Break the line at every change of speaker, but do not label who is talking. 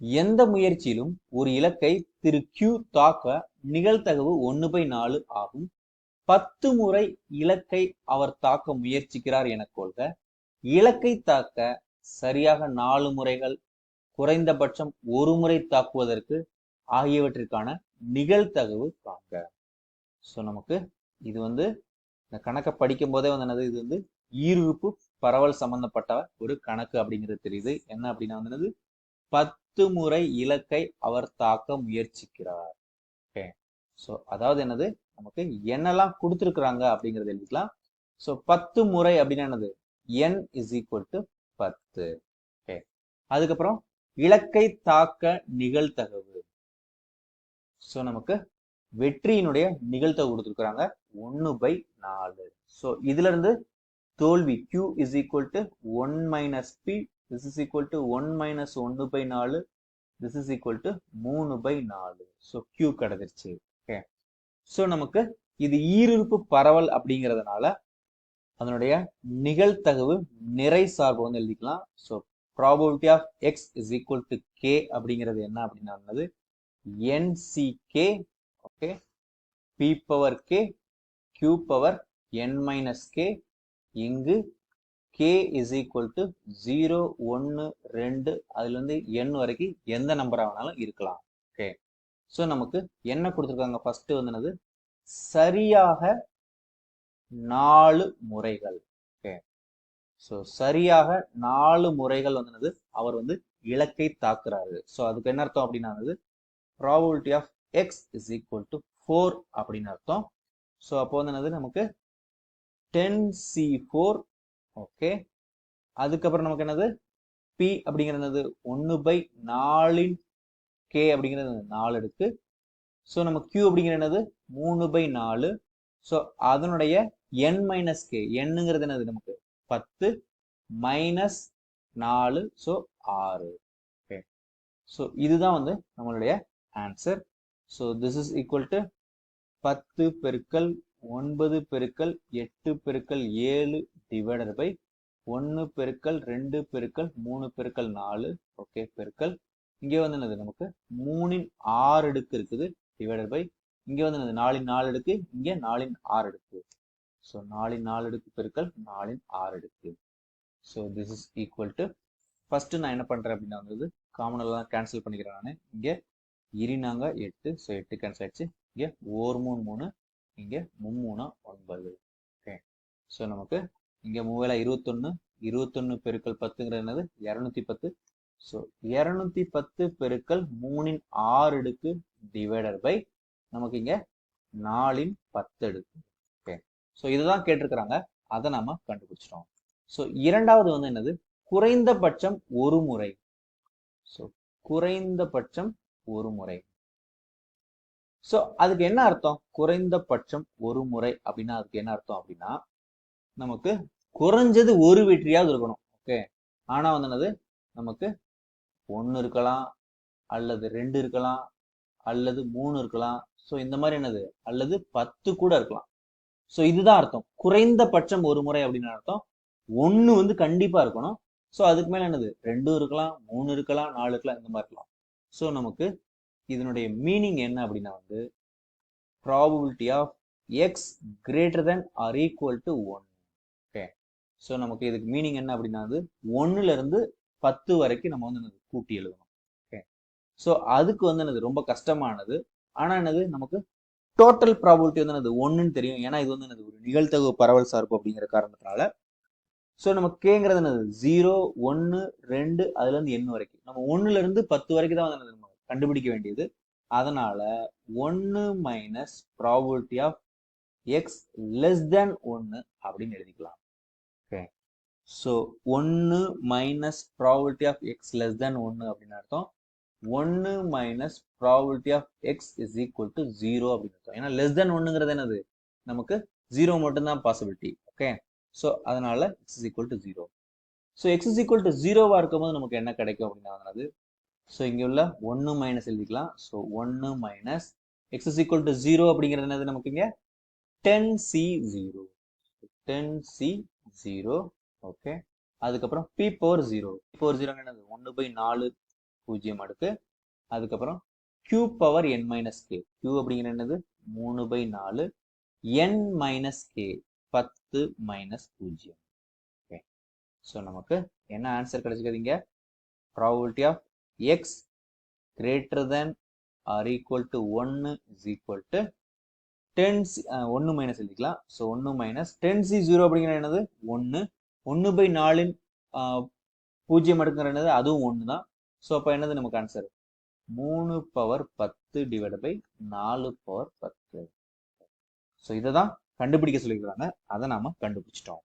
எந்த முயற்சியிலும் ஒரு இலக்கை திரு கியூ தாக்க நிகழ்தகவு ஒன்று பை நாலு ஆகும். பத்து முறை இலக்கை அவர் தாக்க முயற்சிக்கிறார் என கொள்க. இலக்கை தாக்க சரியாக நாலு முறைகள் குறைந்தபட்சம் ஒரு முறை தாக்குவதற்கு ஆகியவற்றிற்கான நிகழ்தகவு காண்க. ஸோ நமக்கு இது வந்து இந்த கணக்கை படிக்கும் போதே வந்து என்னது? இது வந்து ஈருறுப்பு பரவல் சம்பந்தப்பட்ட ஒரு கணக்கு அப்படிங்கிறது தெரியுது. என்ன அப்படின்னா வந்து பத் பத்து முறை இலக்கை அவர் தாக்க முயற்சிக்கிறார். ஓகே ஸோ அதாவது என்னது? நமக்கு என்னெல்லாம் கொடுத்துருக்குறாங்க அப்படிங்கறது எழுதிக்கலாம். ஸோ பத்து முறை அப்படின்னு என்னது? என் இஸ் ஈக்குவல் டு பத்து. ஓகே அதுக்கப்புறம் இலக்கை தாக்க நிகழ்தகவு. ஸோ நமக்கு வெற்றியினுடைய நிகழ்தகவு கொடுத்துருக்குறாங்க. ஒன்று பை நாலு. ஸோ இதுல இருந்து தோல்வி q is equal to one minus p this is equal to one minus ஒன்று பை நாலு திஸ் இஸ் ஈக்குவல் டு மூணு பை நாலு ஸோ கியூ கிடைச்சிருச்சு ஓகே ஸோ நமக்கு இது ஈருறுப்பு பரவல் அப்படிங்கிறதுனால அதனுடைய நிகழ்த்தகவு நிறை சார்பு வந்து எழுதிக்கலாம். So probability of x is equal to k அப்படிங்கிறது என்ன அப்படின்னா n C k okay p power k q power n minus k இங்கு k is equal to zero ஒன்று ரெண்டு அதுலேருந்து என் வரைக்கும் எந்த நம்பராக வேணாலும் இருக்கலாம். ஓகே ஸோ நமக்கு என்ன கொடுத்துருக்காங்க. ஃபஸ்ட்டு வந்து சரியாக நாலு முறைகள். ஓகே ஸோ சரியாக நாலு முறைகள் வந்து அவர் வந்து இலக்கை தாக்குறாரு. ஸோ அதுக்கு என்ன அர்த்தம் அப்படின்னா probability of x is equal to four அப்படின்னு அர்த்தம். ஸோ அப்போ வந்து என்னது? நமக்கு டென் சி ஃபோர் ஓகே அதுக்கப்புறம் நமக்கு என்னது? பி அப்படிங்கிறது என்னது ஒன்று பை நாலின் கே அப்படிங்கிறது நாலு இருக்கு. ஸோ நம்ம கியூ அப்படிங்கிறது என்னது? மூணு பை நாலு. ஸோ அதனுடைய என் மைனஸ் கே என்னங்கிறது என்னது நமக்கு? பத்து மைனஸ் நாலு. ஸோ ஆறு. ஓகே ஸோ இதுதான் வந்து நம்மளுடைய answer so this is equal to பத்து பெருக்கல் ஒன்பது பெருக்கல் எட்டு பெருக்கல் ஏழு டிவைடர் பை ஒன்று பெருக்கல் ரெண்டு பெருக்கல் மூணு பெருக்கல் நாலு ஓகே பெருக்கல். இங்கே வந்து என்னது நமக்கு? மூணின் ஆறு அடுக்கு இருக்குது டிவைடர் பை இங்கே வந்து என்னது? நாலின் நாலு அடுக்கு இங்கே நாலின் ஆறு அடுக்கு. ஸோ நாலின் நாலு அடுக்கு பெருக்கல் நாலின் ஆறு அடுக்கு. So this is equal to first நான் என்ன பண்ணுறேன் அப்படின்னா வந்து காமனெல்லாம் கேன்சல் பண்ணிக்கிறேன் நான். இங்கே இரினாங்க எட்டு ஸோ எட்டு கேன்சல் ஆயிடுச்சு. இங்கே ஓர் மூணு மூணு இங்கே மும்மூணா ஒன்பது. ஓகே ஸோ நமக்கு இங்கே மூவேல இருபத்தொன்று இருபத்தொன்று பெருக்கள் பத்துங்கிறது என்னது? இரநூத்தி பத்து ஸோ இரநூத்தி பத்து பெருக்கள் மூணின் ஆறு அடுக்கு டிவைடர் பை நமக்கு இங்கே நாலின் பத்து அடுக்கு. ஓகே ஸோ இதுதான் கேட்டிருக்கிறாங்க. அதை நாம கண்டுபிடிச்சிட்டோம். ஸோ இரண்டாவது வந்து என்னது? குறைந்தபட்சம் ஒரு முறை. ஸோ குறைந்தபட்சம் ஒரு முறை. ஸோ அதுக்கு என்ன அர்த்தம்? குறைந்தபட்சம் ஒரு முறை அப்படின்னா அதுக்கு என்ன அர்த்தம் அப்படின்னா நமக்கு குறைஞ்சது ஒரு வெற்றியாவது இருக்கணும். ஓகே? ஆனா வந்து என்னது? நமக்கு ஒன்று இருக்கலாம் அல்லது ரெண்டு இருக்கலாம் அல்லது மூணு இருக்கலாம். ஸோ இந்த மாதிரி என்னது? அல்லது பத்து கூட இருக்கலாம். ஸோ இதுதான் அர்த்தம். குறைந்தபட்சம் ஒரு முறை அப்படின்னு அர்த்தம். ஒன்று வந்து கண்டிப்பா இருக்கணும். ஸோ அதுக்கு மேல என்னது? ரெண்டும் இருக்கலாம் மூணு இருக்கலாம் நாலு இருக்கலாம் இந்த மாதிரி இருக்கலாம். ஸோ நமக்கு இதனுடைய மீனிங் என்ன அப்படின்னா வந்து probability of x greater than or equal to one okay so நமக்கு இதுக்கு மீனிங் என்ன அப்படின்னா வந்து ஒன்னுல இருந்து பத்து வரைக்கும் நம்ம வந்து என்னது கூட்டி எழுதணும். ஓகே ஸோ அதுக்கு வந்து என்னது ரொம்ப கஷ்டமானது. ஆனா என்னது நமக்கு டோட்டல் ப்ராபபிலிட்டி வந்து என்னது ஒன்றுன்னு தெரியும். ஏன்னா இது வந்து என்னது ஒரு நிகழ்த்தகு பரவல் சார்பு அப்படிங்கிற காரணத்தினால. ஸோ நம்ம கேங்கிறது என்னது ஜீரோ ஒன்று ரெண்டு அதுல இருந்து எண்ணு வரைக்கும். நம்ம ஒன்னுல இருந்து பத்து வரைக்கும் தான் வந்து கண்டுபிடிக்க வேண்டியது. அதனால ஒன்று minus probability of x less than ஒன்று அப்படின்னு எழுதிக்கலாம். ஓகே ஸோ ஒன்று minus probability of x less than ஒன்று அப்படின்னு அர்த்தம். ஒன்று minus probability of x is equal to zero அப்படின்னு அர்த்தம். ஏன்னா லெஸ் தேன் ஒன்றுங்கிறது என்னது? நமக்கு ஜீரோ மட்டும்தான் பாசிபிலிட்டி ஓகே ஸோ அதனால x is equal to zero so x is equal to ஜீரோவாக இருக்கும்போது நமக்கு என்ன கிடைக்கும் அப்படின்னா ஸோ இங்கே உள்ள ஒன்று மைனஸ் எழுதிக்கலாம். ஸோ ஒன்று minus x is equal to zero அப்படிங்கிறது என்னது நமக்கு இங்கே ten C zero ten C zero okay அதுக்கப்புறம் p power zero p power zero என்னது? ஒன்று பை நாலு பூஜ்ஜியம் அடுக்கு. அதுக்கப்புறம் q power n minus k q அப்படிங்கிற என்னது? மூணு பை நாலு. என் மைனஸ் கே பத்து மைனஸ் பூஜ்ஜியம். ஓகே ஸோ நமக்கு என்ன answer கிடைச்சிக்காதீங்க probability of x greater than or equal to ஒன்று இஸ் ஈக்குவல் டு டென் ஒன்று மைனஸ் எழுதிக்கலாம். ஸோ ஒன்று மைனஸ் டென் சி ஜீரோ அப்படிங்கிற என்னது? ஒன்று ஒன்று பை uh, நாலின் பூஜ்ஜியம் அடுக்குங்கிற என்னது? அதுவும் ஒன்று தான். ஸோ அப்போ என்னது நமக்கு ஆன்சர் மூணு பவர் பத்து டிவைட் பை நாலு பவர் பத்து. ஸோ இதை தான் கண்டுபிடிக்க சொல்லியிருக்கிறாங்க. அதை நாம கண்டுபிடிச்சிட்டோம்.